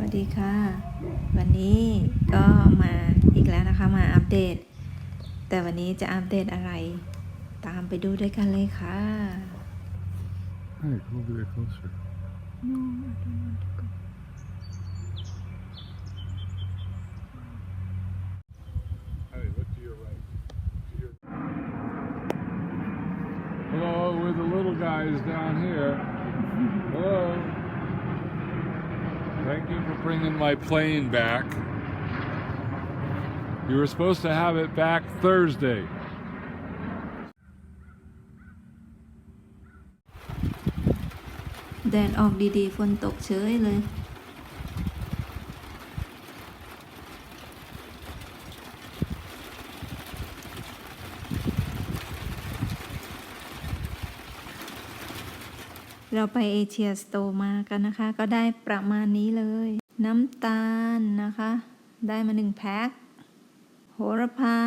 วัสดีค่ะ วันนี้ก็มาอีกแล้วนะคะมาอัปเดต แต่วันนี้จะอัปเดตอะไร ตามไปดูด้วยกันเลยค่ะ Hey, come over there closer. Hey, look to your right. To your... Hello, we're the little guys down here. Hello. Thank you for bringing my plane back. You were supposed to have it back Thursday. แดดออกดีๆ ฝนตกเฉยเลย เราไปเอเชียสโตรมากันนะคะ ก็ได้ประมาณนี้เลย น้ำตาลนะคะ ได้มาหนึ่งแพ็คโหระพา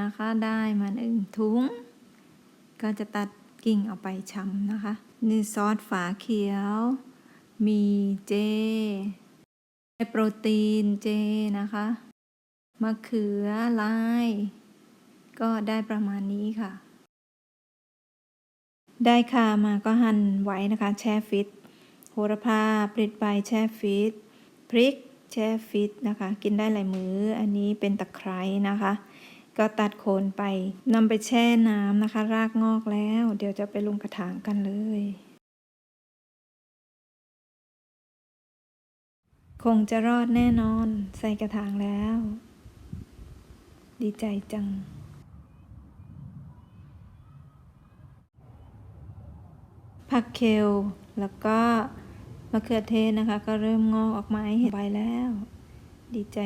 นะคะ ได้มาหนึ่งถุง ก็จะตัดกิ่งเอาไปชำนะคะ นี่ซอสฝาเขียว มีเจ โปรตีนเจนะคะ มะเขือลาย ก็ได้ประมาณนี้ค่ะ ได้ค่ะมาก็หั่นไว้นะคะ แช่ฟิต โหระพาปลิดใบแช่ฟิต พริกแช่ฟิตนะคะ กินได้หลายมือ้อ อันนี้เป็นตะไคร้นะคะ ก็ตัดโคนไปนำไปแช่น้ำนะคะ รากงอกแล้ว เดี๋ยวจะไปลงกระถางกันเลย คงจะรอดแน่นอน ใส่กระถางแล้ว ดีใจจัง ผักเคลแล้วก็มะเขือเทศนะคะ ก็เริ่มงอกออกมาให้เห็นใบแล้ว ดีใจ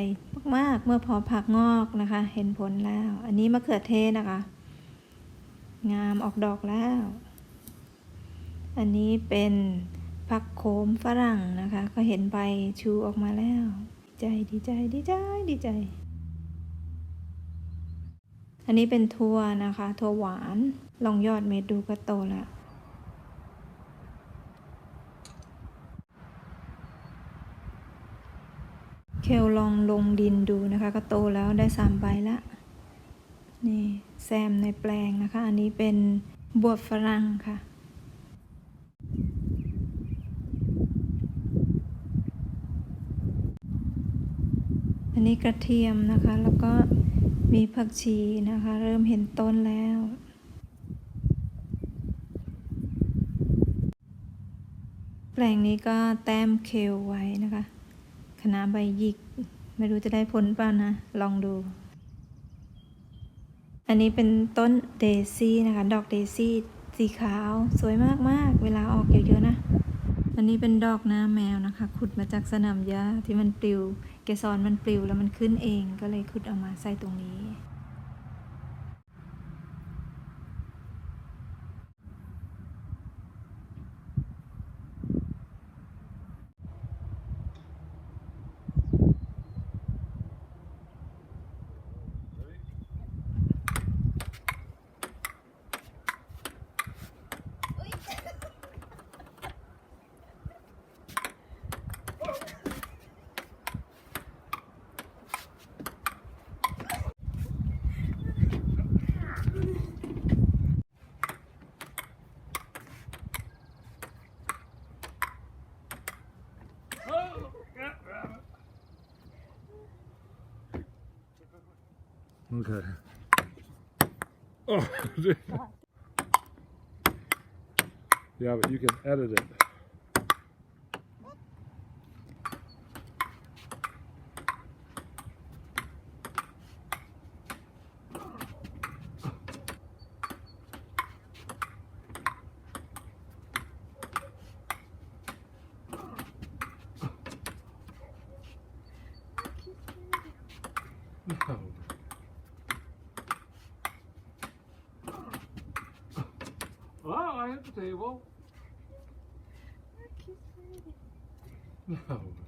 มากๆ เมื่อพอผักงอกนะคะ เห็นผลแล้ว อันนี้มะเขือเทศนะคะ งามออกดอกแล้ว อันนี้เป็นผักโขมฝรั่งนะคะ ก็เห็นใบชูออกมาแล้วดีใจดีใจดีใจดีใจ อันนี้เป็นถั่วนะคะถั่วหวานลองยอดเม็ดดูก็โตแล้ว เคลลองลงดินดูนะคะ ก็โตแล้วได้สามใบละนี่แซมในแปลงนะคะ อันนี้เป็นบวบฝรั่งค่ะอันนี้กระเทียมนะคะ แล้วก็มีผักชีนะคะ เริ่มเห็นต้นแล้ว แปลงนี้ก็แต้มเคลไว้นะคะ คณะใบหยิก ไม่รู้จะได้ผลเปล่านะ ลองดู อันนี้เป็นต้นเดซี่นะคะ ดอกเดซี่สีขาวสวยมากๆ เวลาออกเยอะๆนะ อันนี้เป็นดอกหน้าแมวนะคะ ขุดมาจากสนามหญ้าที่มันปลิว เกสรมันปลิวแล้วมันขึ้นเองก็เลยขุดเอามาใส่ตรงนี้ Okay. Oh, yeah, but you can edit it. No. Oh, I have the table. No.